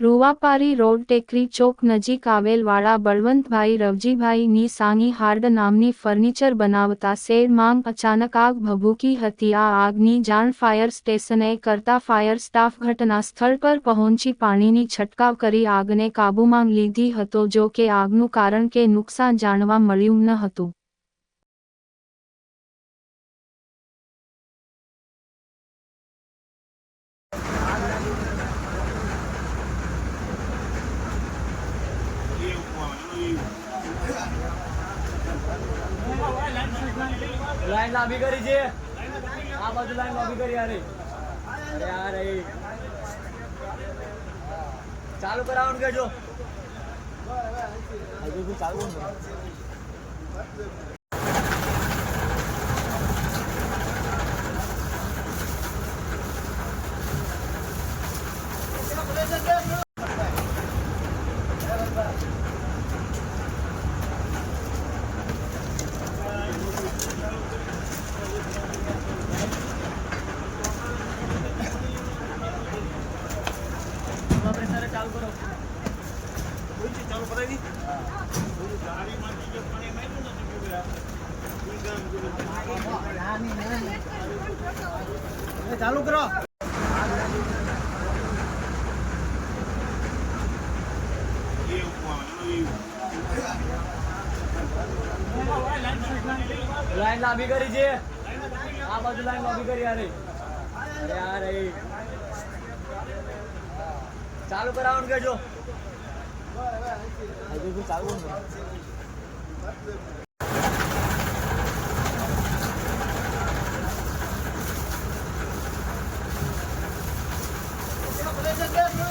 રૂવાપારી road ટેકરી ચોક નજીક આવેલ વાળા બળવંતભાઈ રવજીભાઈની સાની હાર્ડ નામની ફર્નિચર બનાવતા શેરમાંગ અચાનક આગ ભભૂકી હતી. આ આગની જાણ ફાયર સ્ટેશને કરતા ફાયર સ્ટાફ ઘટના સ્થળ પર પહોંચી પાણીની છંટકાવ કરી આગને કાબૂમાં લીધી હતો, જો કે આગનું કારણ કે નુકસાન જાણવા મળ્યું ન હતું. લાઈન લાંબી કરી છે. આ બાજુ લાઈન લાંબી કરી યાર એ ચાલુ કરાવવાનું કેજો હજુ બી ચાલુ ને પ્રેશર ચાલુ કરાવી. ચાલુ કરો. લાઈન લાંબી કરી છે. આ બાજુ લાઈન લાંબી કરી અરે અરે યાર ચાલુ કરાવવાનું કહેજો. ચાલુ